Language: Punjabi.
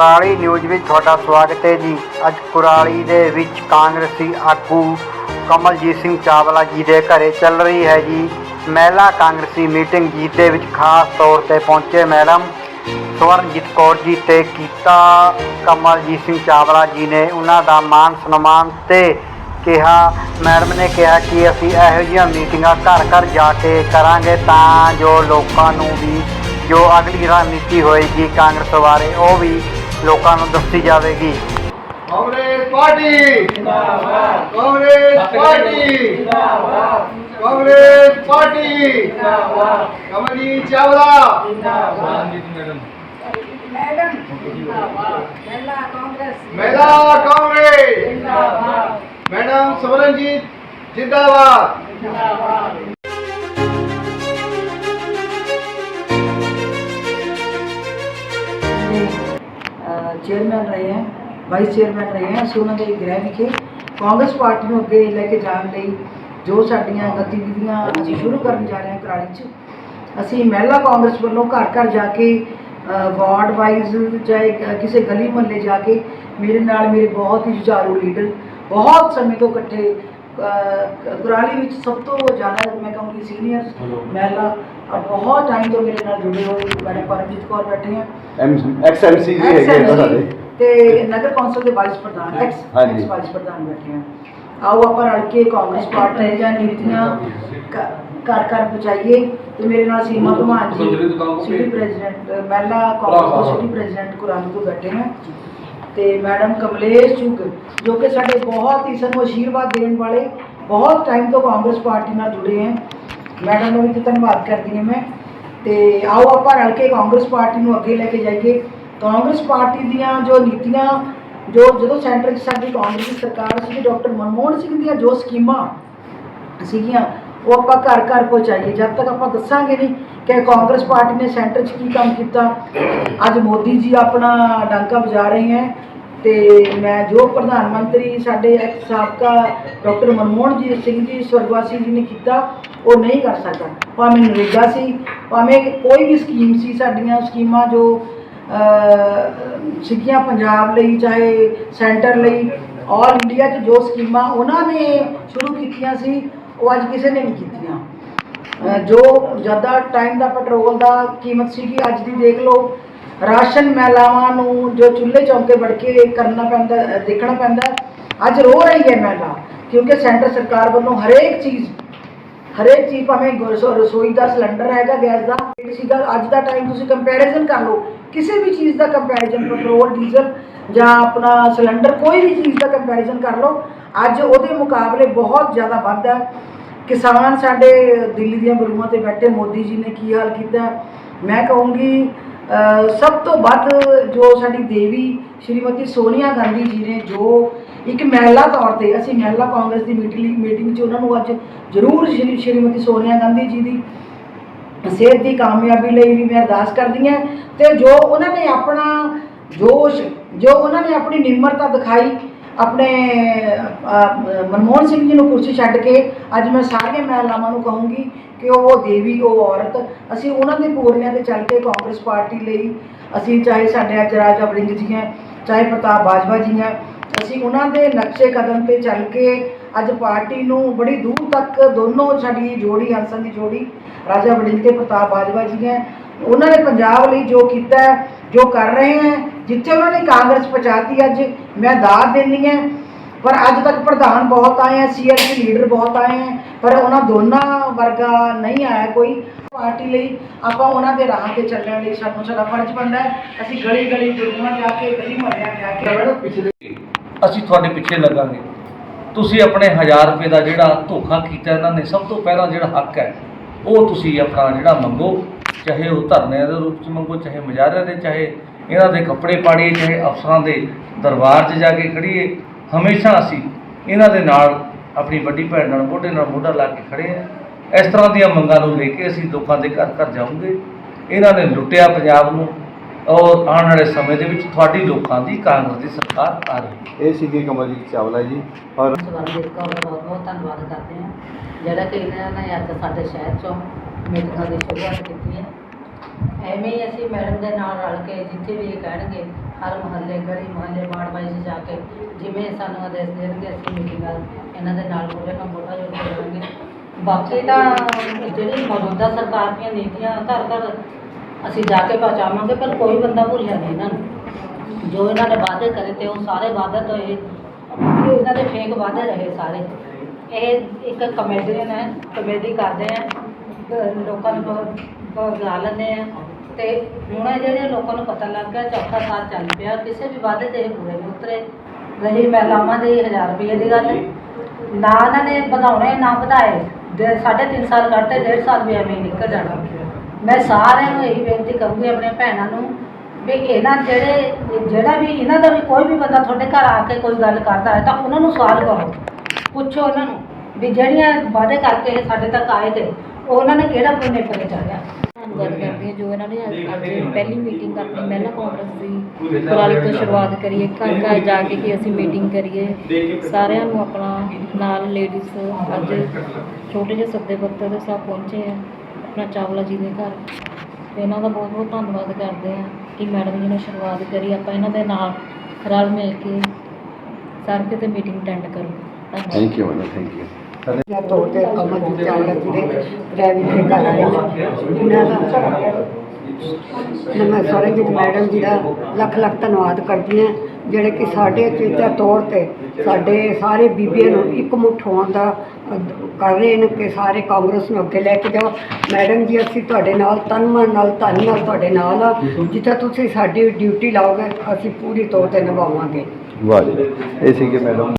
ਕੁਰਾਲੀ ਨਿਊਜ਼ ਵਿੱਚ ਤੁਹਾਡਾ ਸਵਾਗਤ ਹੈ ਜੀ। ਅੱਜ ਕੁਰਾਲੀ ਦੇ ਵਿੱਚ ਕਾਂਗਰਸੀ ਆਗੂ ਕਮਲਜੀਤ ਸਿੰਘ ਚਾਵਲਾ ਜੀ ਦੇ ਘਰੇ ਚੱਲ ਰਹੀ ਹੈ ਜੀ। ਮਹਿਲਾ ਕਾਂਗਰਸੀ ਮੀਟਿੰਗ ਜੀ ਦੇ ਵਿੱਚ ਖਾਸ ਤੌਰ ਤੇ ਪਹੁੰਚੇ ਮੈਡਮ ਸਵਰਨਜੀਤ ਕੌਰ ਜੀ ਤੇ ਕੀਤਾ ਕਮਲਜੀਤ ਸਿੰਘ ਚਾਵਲਾ ਜੀ ਨੇ ਉਹਨਾਂ ਦਾ ਮਾਨ ਸਨਮਾਨ ਤੇ ਕਿਹਾ। ਮੈਡਮ ਨੇ ਕਿਹਾ ਕਿ ਅਸੀਂ ਇਹੋ ਜਿਹੀਆਂ ਮੀਟਿੰਗਾਂ ਘਰ ਘਰ ਜਾ ਕੇ ਕਰਾਂਗੇ ਤਾਂ ਜੋ ਲੋਕਾਂ ਨੂੰ ਵੀ ਜੋ ਅਗਲੀ ਰਣਨੀਤੀ ਹੋਏਗੀ ਕਾਂਗਰਸ ਬਾਰੇ ਉਹ ਵੀ ਲੋਕਾਂ ਨੂੰ ਦੱਸੀ ਜਾਵੇਗੀ। ਕਾਂਗਰਸ ਪਾਰਟੀ। ਜਿੰਦਾਬਾਦ ਕਾਂਗਰਸ ਪਾਰਟੀ। ਜਿੰਦਾਬਾਦ ਕਾਂਗਰਸ ਪਾਰਟੀ। ਜਿੰਦਾਬਾਦ ਕਮਲੀ ਚਾਵਲਾ। ਮੈਡਮ ਜਿੰਦਾਬਾਦ ਮਹਿਲਾ ਕਾਂਗਰਸ। ਮਹਿਲਾ ਕਾਂਗਰਸ ਜਿੰਦਾਬਾਦ ਮੈਡਮ ਸਵਰਨਜੀਤ ਜਿੰਦਾਬਾਦ ਜਿੰਦਾਬਾਦ। ਚੇਅਰਮੈਨ ਰਹੇ ਹੈ ਵਾਈਸ ਚੇਅਰਮੈਨ ਰਹੇ ਹੈ। ਅਸੀਂ ਉਹਨਾਂ ਦੇ ਗ੍ਰਹਿ ਵਿਖੇ ਕਾਂਗਰਸ ਪਾਰਟੀ ਨੂੰ ਅੱਗੇ ਲੈ ਕੇ ਜਾਣ ਲਈ ਜੋ ਸਾਡੀਆਂ ਗਤੀਵਿਧੀਆਂ ਅਸੀਂ ਸ਼ੁਰੂ ਕਰਨ ਜਾ ਰਹੇ ਹਾਂ ਕਰਾਲੀ 'ਚ, ਅਸੀਂ ਮਹਿਲਾ ਕਾਂਗਰਸ ਵੱਲੋਂ ਘਰ ਘਰ ਜਾ ਕੇ ਵਾਰਡ ਵਾਈਜ਼ ਚਾਹੇ ਕਿਸੇ ਗਲੀ ਮੁਹੱਲੇ ਜਾ ਕੇ ਮੇਰੇ ਨਾਲ ਮੇਰੇ ਬਹੁਤ ਹੀ ਜੁਝਾਰੂ ਲੀਡਰ ਬਹੁਤ ਸਮੇਂ ਤੋਂ ਇਕੱਠੇ ਅ, ਕੁਰਾਲੀ ਵਿੱਚ ਸਭ ਤੋਂ ਜ਼ਿਆਦਾ ਮੈਂ ਕਹੂੰਗੀ ਸੀਨੀਅਰ ਮਹਿਲਾ ਔਰ ਬਹੁਤ ਟਾਈਮ ਤੋਂ ਮੇਰੇ ਨਾਲ ਜੁੜੇ ਹੋਏ ਮੈਡਮ ਪਰਮਜੀਤ ਕੌਰ ਬੈਠੇ ਹੈ ਐਕਸਐਮਸੀ ਜੀ ਹੈਗੇ ਆ ਸਾਡੇ ਤੇ ਨਗਰ ਕੌਂਸਲ ਦੇ ਵਾਈਸ ਪ੍ਰਧਾਨ ਐਕਸ। ਐਕਸ ਵਾਈਸ ਪ੍ਰਧਾਨ ਬੈਠੇ ਆ। ਆਓ ਆਪਾਂ ਰਲ ਕੇ ਕਾਂਗਰਸ ਪਾਰਟੀ ਦੀਆਂ ਨੀਤੀਆਂ ਘਰ ਘਰ ਪਹੁੰਚਾਈਏ ਤੇ ਮੇਰੇ ਨਾਲ ਸੀਮਾ ਧਮਾਨ ਜੀ ਸਿਟੀ ਪ੍ਰੈਜ਼ੀਡੈਂਟ ਮਹਿਲਾ ਕਾਂਗਰਸ ਦੇ ਸਿਟੀ ਪ੍ਰੈਜ਼ੀਡੈਂਟ ਕੁਰਾਨੀ ਤੋਂ ਬੈਠੇ ਹਨ ਤੇ ਮੈਡਮ ਕਮਲੇਸ਼ ਚੁਗ, ਜੋ ਕਿ ਸਾਡੇ ਬਹੁਤ ਹੀ ਸਾਨੂੰ ਆਸ਼ੀਰਵਾਦ ਦੇਣ ਵਾਲੇ ਬਹੁਤ ਟਾਈਮ ਤੋਂ ਕਾਂਗਰਸ ਪਾਰਟੀ ਨਾਲ ਜੁੜੇ ਹੈ। ਮੈਡਮ ਨੂੰ ਵੀ ਤੇ ਧੰਨਵਾਦ ਕਰਦੀ ਹਾਂ ਮੈਂ। ਤੇ ਆਓ ਆਪਾਂ ਰਲ ਕੇ ਕਾਂਗਰਸ ਪਾਰਟੀ ਨੂੰ ਅੱਗੇ ਲੈ ਕੇ ਜਾਈਏ। ਕਾਂਗਰਸ ਪਾਰਟੀ ਦੀਆਂ ਜੋ ਨੀਤੀਆਂ, ਜੋ ਜਦੋਂ ਸੈਂਟਰ 'ਚ ਸਾਡੀ ਕਾਂਗਰਸ ਦੀ ਸਰਕਾਰ ਸੀ ਡਾਕਟਰ ਮਨਮੋਹਨ ਸਿੰਘ ਦੀਆਂ ਜੋ ਸਕੀਮਾਂ ਸੀਗੀਆਂ, ਉਹ ਆਪਾਂ ਘਰ ਘਰ ਪਹੁੰਚਾਈਏ। ਜਦ ਤੱਕ ਆਪਾਂ ਦੱਸਾਂਗੇ ਨਹੀਂ ਕਿ ਕਾਂਗਰਸ ਪਾਰਟੀ ਨੇ ਸੈਂਟਰ 'ਚ ਕੀ ਕੰਮ ਕੀਤਾ? ਅੱਜ ਮੋਦੀ ਜੀ ਆਪਣਾ ਡਾਂਕਾ ਵਜਾ ਰਹੇ ਹੈ ਤੇ ਮੈਂ ਜੋ ਪ੍ਰਧਾਨ ਮੰਤਰੀ ਸਾਡੇ ਸਾਬਕਾ ਡਾਕਟਰ ਮਨਮੋਹਨ ਜੀ ਸਿੰਘ ਜੀ ਸਵਰਗਵਾਸੀ ਜੀ ਨੇ ਕੀਤਾ ਉਹ ਨਹੀਂ ਕਰ ਸਕਦਾ। ਭਾਵੇਂ ਨਰੇਗਾ ਸੀ ਭਾਵੇਂ ਕੋਈ ਵੀ ਸਕੀਮ ਸੀ ਸਾਡੀਆਂ ਸਕੀਮਾਂ ਜੋ ਅਹ, ਸੀਗੀਆਂ ਪੰਜਾਬ ਲਈ ਚਾਹੇ ਸੈਂਟਰ ਲਈ ਆਲ ਇੰਡੀਆ 'ਚ ਜੋ ਸਕੀਮਾਂ ਉਹਨਾਂ ਨੇ ਸ਼ੁਰੂ ਕੀਤੀਆਂ ਸੀ ਉਹ ਅੱਜ ਕਿਸੇ ਨੇ ਨਹੀਂ ਕੀਤੀਆਂ। ਜੋ ਜ਼ਿਆਦਾ ਟਾਈਮ ਦਾ ਪੈਟਰੋਲ ਦਾ ਕੀਮਤ ਸੀਗੀ, ਅੱਜ ਦੀ ਦੇਖ ਲਓ, ਰਾਸ਼ਨ ਮਹਿਲਾਵਾਂ ਨੂੰ ਜੋ ਚੁੱਲ੍ਹੇ ਚੌਂਕੇ ਵੜ ਕੇ ਕਰਨਾ ਪੈਂਦਾ ਦੇਖਣਾ ਪੈਂਦਾ, ਅੱਜ ਰੋ ਰਹੀ ਹੈ ਮਹਿਲਾ, ਕਿਉਂਕਿ ਸੈਂਟਰ ਸਰਕਾਰ ਵੱਲੋਂ ਹਰੇਕ ਚੀਜ਼ ਹਰੇਕ ਚੀਜ਼ ਭਾਵੇਂ ਰਸੋ- ਰਸੋਈ ਦਾ ਸਿਲੰਡਰ ਹੈਗਾ, ਗੈਸ ਦਾ ਸੀਗਾ, ਅੱਜ ਦਾ ਟਾਈਮ ਤੁਸੀਂ ਕੰਪੈਰੀਜ਼ਨ ਕਰ ਲਓ, ਕਿਸੇ ਵੀ ਚੀਜ਼ ਦਾ ਕੰਪੈਰੀਜ਼ਨ ਪੈਟਰੋਲ ਡੀਜ਼ਲ ਜਾਂ ਆਪਣਾ ਸਿਲੰਡਰ, ਕੋਈ ਵੀ ਚੀਜ਼ ਦਾ ਕੰਪੈਰੀਜ਼ਨ ਕਰ ਲਓ, ਅੱਜ ਉਹਦੇ ਮੁਕਾਬਲੇ ਬਹੁਤ ਜ਼ਿਆਦਾ ਵੱਧ ਹੈ। ਕਿਸਾਨ ਸਾਡੇ ਦਿੱਲੀ ਦੀਆਂ ਬਰੂਹਾਂ ਤੇ ਬੈਠੇ, ਮੋਦੀ ਜੀ ਨੇ ਕੀ ਹਾਲ ਕੀਤਾ? ਮੈਂ ਕਹੂੰਗੀ ਸਭ ਤੋਂ ਵੱਧ ਜੋ ਸਾਡੀ ਦੇਵੀ ਸ਼੍ਰੀਮਤੀ ਸੋਨੀਆ ਗਾਂਧੀ ਜੀ ਨੇ ਜੋ ਇੱਕ ਮਹਿਲਾ ਤੌਰ ਤੇ, ਅਸੀਂ ਮਹਿਲਾ ਕਾਂਗਰਸ ਦੀ ਮੀਟਿੰਗ ਮੀਟਿੰਗ 'ਚ ਉਹਨਾਂ ਨੂੰ ਅੱਜ ਜ਼ਰੂਰ ਸ਼੍ਰੀ, ਸ਼੍ਰੀਮਤੀ ਸੋਨੀਆ ਗਾਂਧੀ ਜੀ ਦੀ ਸਿਹਤ ਦੀ ਕਾਮਯਾਬੀ ਲਈ ਵੀ ਮੈਂ ਅਰਦਾਸ ਕਰਦੀ ਹਾਂ ਤੇ ਜੋ ਉਹਨਾਂ ਨੇ ਆਪਣਾ ਜੋਸ਼, ਜੋ ਉਹਨਾਂ ਨੇ ਆਪਣੀ ਨਿਮਰਤਾ ਦਿਖਾਈ ਆਪਣੇ ਮਨਮੋਹਨ ਸਿੰਘ ਜੀ ਨੂੰ ਕੁਰਸੀ ਛੱਡ ਕੇ ਅੱਜ ਮੈਂ ਸਾਰੀਆਂ ਮਹਿਲਾਵਾਂ ਨੂੰ ਕਹੂੰਗੀ ਕਿ ਉਹ ਦੇਵੀ, ਉਹ ਔਰਤ, ਅਸੀਂ ਉਹਨਾਂ ਦੇ ਪੂਰਨਿਆਂ ਤੇ ਚੱਲ ਕੇ ਕਾਂਗਰਸ ਪਾਰਟੀ ਲਈ, ਅਸੀਂ ਚਾਹੇ ਸਾਡੇ ਅੱਜ ਰਾਜਾ ਵੜਿੰਗ ਜੀ ਹੈ, ਚਾਹੇ ਪ੍ਰਤਾਪ ਬਾਜਵਾ ਜੀ ਹੈ, ਅਸੀਂ ਉਹਨਾਂ ਦੇ ਨਕਸ਼ੇ ਕਦਮ ਤੇ ਚੱਲ ਕੇ ਅੱਜ ਪਾਰਟੀ ਨੂੰ ਬੜੀ ਦੂਰ ਤੱਕ ਦੋਨੋਂ ਸਾਡੀ ਜੋੜੀ ਹੰਸਨ ਦੀ ਜੋੜੀ, ਰਾਜਾ ਵੜਿੰਗ ਤੇ ਪ੍ਰਤਾਪ ਬਾਜਵਾ ਜੀ ਹੈ, ਉਹਨਾਂ ਨੇ ਪੰਜਾਬ ਲਈ ਜੋ ਕੀਤਾ ਜੋ ਕਰ ਰਹੇ ਹੈ, ਜਿੱਥੇ ਉਹਨਾਂ ਨੇ ਕਾਂਗਰਸ ਪਹੁੰਚਾਤੀ ਅੱਜ, ਮੈਂ ਦਾਦ ਦੇਣੀ ਹੈ, ਪਰ ਅੱਜ ਤੱਕ ਪ੍ਰਧਾਨ ਬਹੁਤ ਆਏ ਹੈ ਸੀਐਲਪੀ ਲੀਡਰ ਬਹੁਤ ਆਏ ਹੈ ਪਰ ਉਹਨਾਂ ਦੋਨਾਂ ਵਰਗਾ ਨਹੀਂ ਆਇਆ ਕੋਈ ਪਾਰਟੀ ਲਈ। ਆਪਾਂ ਉਹਨਾਂ ਦੇ ਰਾਹ ਤੇ ਚੱਲਣ ਲਈ ਸਾਨੂੰ ਸਾਡਾ ਫਰਜ਼ ਬਣਦਾ ਹੈ। ਅਸੀਂ ਗਲੀ ਗਲੀ ਗੁਰੂਆਂ ਜਾ ਕੇ, ਗਲੀ ਮੁਹੱਲਿਆਂ ਜਾ ਕੇ ਪਿਛਲੇ ਅਸੀਂ ਤੁਹਾਡੇ ਪਿੱਛੇ ਲੱਗਾਂਗੇ। ਤੁਸੀਂ ਆਪਣੇ 1000 ਰੁਪਏ ਦਾ ਜਿਹੜਾ ਧੋਖਾ ਕੀਤਾ, ਇਹਨਾਂ ਨੇ ਸਭ ਤੋਂ ਪਹਿਲਾਂ ਜਿਹੜਾ ਹੱਕ ਹੈ, ਉਹ ਤੁਸੀਂ ਆਪਣਾ ਜਿਹੜਾ ਮੰਗੋ। ਚਾਹੇ ਉਹ ਧਰਨਿਆਂ ਦੇ ਰੂਪ 'ਚ ਮੰਗੋ ਚਾਹੇ ਮੁਜ਼ਾਹਰੇ ਦੇ ਚਾਹੇ ਇਹਨਾਂ ਦੇ ਕੱਪੜੇ ਪਾੜੀਏ ਚਾਹੇ ਅਫਸਰਾਂ ਦੇ ਦਰਬਾਰ 'ਚ ਜਾ ਕੇ ਖੜੀਏ ਹਮੇਸ਼ਾ ਅਸੀਂ ਇਹਨਾਂ ਦੇ ਨਾਲ ਆਪਣੀ ਵੱਡੀ ਭੈਣ ਨਾਲ ਮੋਢੇ ਨਾਲ ਮੋਢਾ ਲਾ ਕੇ ਖੜੇ ਆ ਇਸ ਤਰ੍ਹਾਂ ਦੀਆਂ ਮੰਗਾਂ ਨੂੰ ਲੈ ਕੇ ਅਸੀਂ ਲੋਕਾਂ ਦੇ ਘਰ ਘਰ ਜਾਵਾਂਗੇ। ਇਹਨਾਂ ਨੇ ਲੁੱਟਿਆ ਪੰਜਾਬ ਨੂੰ ਔਰ ਆਉਣ ਵਾਲੇ ਸਮੇਂ ਦੇ ਵਿੱਚ ਤੁਹਾਡੀ ਲੋਕਾਂ ਦੀ ਕਾਂਗਰਸ ਦੀ ਸਰਕਾਰ ਆ ਰਹੀ ਹੈ। ਇਹ ਸੀਗੇ ਕਮਲਜੀਤ ਚਾਵਲਾ ਜੀ। ਔਰ ਸਵਰਨਜੀਤ ਕੌਰ ਦਾ ਬਹੁਤ ਬਹੁਤ ਧੰਨਵਾਦ ਕਰਦੇ ਹਾਂ। ਜਿਹੜਾ ਕਿ ਇਹਨਾਂ ਨੇ ਅੱਜ ਸਾਡੇ ਸ਼ਹਿਰ ਚੋਂ ਮੀਟਿੰਗਾਂ ਦੀ ਸ਼ੁਰੂਆਤ ਕੀਤੀ ਹੈ। ਐਵੇਂ ਹੀ ਅਸੀਂ ਮੈਡਮ ਦੇ ਨਾਲ ਰਲ ਕੇ ਜਿੱਥੇ ਵੀ ਇਹ ਕਹਿਣਗੇ, ਹਰ ਮਹੱਲੇ, ਗਲੀ ਮਹੱਲੇ, ਵਾਰਡ ਵਾਈਜ਼ ਜਾ ਕੇ ਜਿਵੇਂ ਸਾਨੂੰ ਆਦੇਸ਼ ਦੇਣਗੇ, ਅਸੀਂ ਮੀਟਿੰਗਾਂ ਇਹਨਾਂ ਦੇ ਨਾਲ ਮੋਢੇ ਨਾਲ ਮੋਢਾ ਜੋੜ ਕੇ ਕਰਾਂਗੇ ਬਾਕੀ ਤਾਂ ਜਿਹੜੀ ਮੌਜੂਦਾ ਸਰਕਾਰ ਦੀਆਂ ਨੀਤੀਆਂ ਘਰ ਘਰ ਅਸੀਂ ਜਾ ਕੇ ਪਹੁੰਚਾਵਾਂਗੇ, ਪਰ ਕੋਈ ਬੰਦਾ ਭੁੱਲਿਆ ਨਹੀਂ ਇਹਨਾਂ ਨੂੰ। ਜੋ ਇਹਨਾਂ ਨੇ ਵਾਅਦੇ ਕਰੇ ਤੇ ਉਹ ਸਾਰੇ ਵਾਅਦੇ ਤੋਂ ਇਹ ਇਹਨਾਂ ਦੇ ਫੇਕ ਵਾਅਦੇ ਰਹੇ ਸਾਰੇ। ਇਹ ਇੱਕ ਕਮੇਡੀਅਨ ਹੈ ਕਮੇਡੀ ਕਰਦੇ ਆ। ਬ- ਲੋਕਾਂ ਨੂੰ ਬ- ਬੁਲਾ ਲੈਂਦੇ ਆ। ਤੇ ਹੁਣ ਜਿਹੜੇ ਲੋਕਾਂ ਨੂੰ ਪਤਾ ਲੱਗ ਗਿਆ, ਚੌਥਾ ਸਾਲ ਚੱਲ ਪਿਆ, ਕਿਸੇ ਵੀ ਵਾਅਦੇ ਤੇ ਇਹ ਪੂਰੇ ਨਹੀਂ ਉਤਰੇ। ਰਹੀ ਮਹਿਲਾਵਾਂ ਦੀ 1000 ਰੁਪਏ ਦੀ ਗੱਲ। ਨਾ ਇਹਨਾਂ ਨੇ ਵਧਾਉਣੇ, ਨਾ ਵਧਾਏ। ਦੇ ਸਾਢੇ ਤਿੰਨ ਸਾਲ ਕੱਢਤੇ, ਡੇਢ ਸਾਲ ਵੀ ਐਵੇਂ ਹੀ ਨਿਕਲ ਜਾਣਾ। ਮੈਂ ਸਾਰਿਆਂ ਨੂੰ ਇਹੀ ਬੇਨਤੀ ਕਰੂੰਗੀ ਆਪਣੇ ਭੈਣਾਂ ਨੂੰ ਵੀ ਇਹਨਾਂ ਜਿਹੜੇ, ਜਿਹੜਾ ਵੀ ਇਹਨਾਂ ਦਾ ਵੀ ਕੋਈ ਵੀ ਬੰਦਾ ਤੁਹਾਡੇ ਘਰ ਆ ਕੇ ਕੋਈ ਗੱਲ ਕਰਦਾ ਹੈ ਤਾਂ ਉਹਨਾਂ ਨੂੰ ਸਵਾਲ ਕਰੋ। ਪੁੱਛੋ ਉਹਨਾਂ ਨੂੰ ਵੀ ਜਿਹੜੀਆਂ ਵਾਅਦੇ ਕਰਕੇ ਇਹ ਸਾਡੇ ਤੱਕ ਆਏ ਤੇ ਉਹਨਾਂ ਨੇ ਕਿਹੜਾ ਪੁੰਨੇ ਪਰੇ ਚੜਿਆ ਧੰਨਵਾਦ ਕਰਦੇ ਹਾਂ ਜੋ ਇਹਨਾਂ ਨੇ ਅੱਜ ਪਹਿਲੀ ਮੀਟਿੰਗ ਆਪਣੀ ਮਹਿਲਾ ਕਾਂਗਰਸ ਦੀ ਕੁਰਾਲੀ ਤੋਂ ਸ਼ੁਰੂਆਤ ਕਰੀਏ ਘਰ ਘਰ ਜਾ ਕੇ ਕਿ ਅਸੀਂ ਮੀਟਿੰਗ ਕਰੀਏ। ਸਾਰਿਆਂ ਨੂੰ ਆਪਣਾ ਨਾਲ ਲੇਡੀਜ਼ ਅੱਜ ਛੋਟੇ ਜਿਹੇ ਸੱਦੇ ਪੱਤਰ ਦੇ ਸਾਥ ਪਹੁੰਚੇ ਆ ਆਪਣਾ ਚਾਵਲਾ ਜੀ ਦੇ ਘਰ। ਤੇ ਇਹਨਾਂ ਦਾ ਬਹੁਤ ਬਹੁਤ ਧੰਨਵਾਦ ਕਰਦੇ ਆ ਕਿ ਮੈਡਮ ਜੀ ਨੇ ਸ਼ੁਰੂਆਤ ਕਰੀ ਆਪਾਂ ਇਹਨਾਂ ਦੇ ਨਾਲ ਰਲ ਮਿਲ ਕੇ ਸਾਰੇ ਕਿਤੇ ਮੀਟਿੰਗ ਅਟੈਂਡ ਕਰੋ। Thank you madam thank you ਜਾਂ ਤੌਰ ਤੇ ਕਮਲ ਚਾਵਲਾ ਜੀ ਦੇ ਰੈਵੀ ਦੇ ਘਰ ਆਏ ਨੇ। ਇਹਨਾਂ ਦਾ ਮੈਂ ਸਰਨਜੀਤ ਮੈਡਮ ਜੀ ਦਾ ਲੱਖ ਲੱਖ ਧੰਨਵਾਦ ਕਰਦੀ ਹਾਂ, ਜਿਹੜੇ ਕਿ ਸਾਡੇ ਚੇਤਾ ਤੌਰ ਤੇ ਸਾਡੇ ਸਾਰੇ ਬੀਬੀਆਂ ਨੂੰ ਇੱਕ ਮੁੱਠ ਹੋਣ ਦਾ ਕਰ ਰਹੇ ਨੇ ਕਿ ਸਾਰੇ ਕਾਂਗਰਸ ਨੂੰ ਅੱਗੇ ਲੈ ਕੇ ਜਾਓ। ਮੈਡਮ ਜੀ, ਅਸੀਂ ਤੁਹਾਡੇ ਨਾਲ ਤਨ ਮਨ ਨਾਲ, ਧਨ ਨਾਲ ਤੁਹਾਡੇ ਨਾਲ ਆ। ਜਿੱਥੇ ਤੁਸੀਂ ਸਾਡੀ ਡਿਊਟੀ ਲਾਓਗੇ, ਅਸੀਂ ਪੂਰੀ ਤੌਰ ਤੇ ਨਿਭਾਵਾਂਗੇ। ਵਾਹ ਜੀ। ਇਹ ਸੀਗੇ ਮੈਡਮ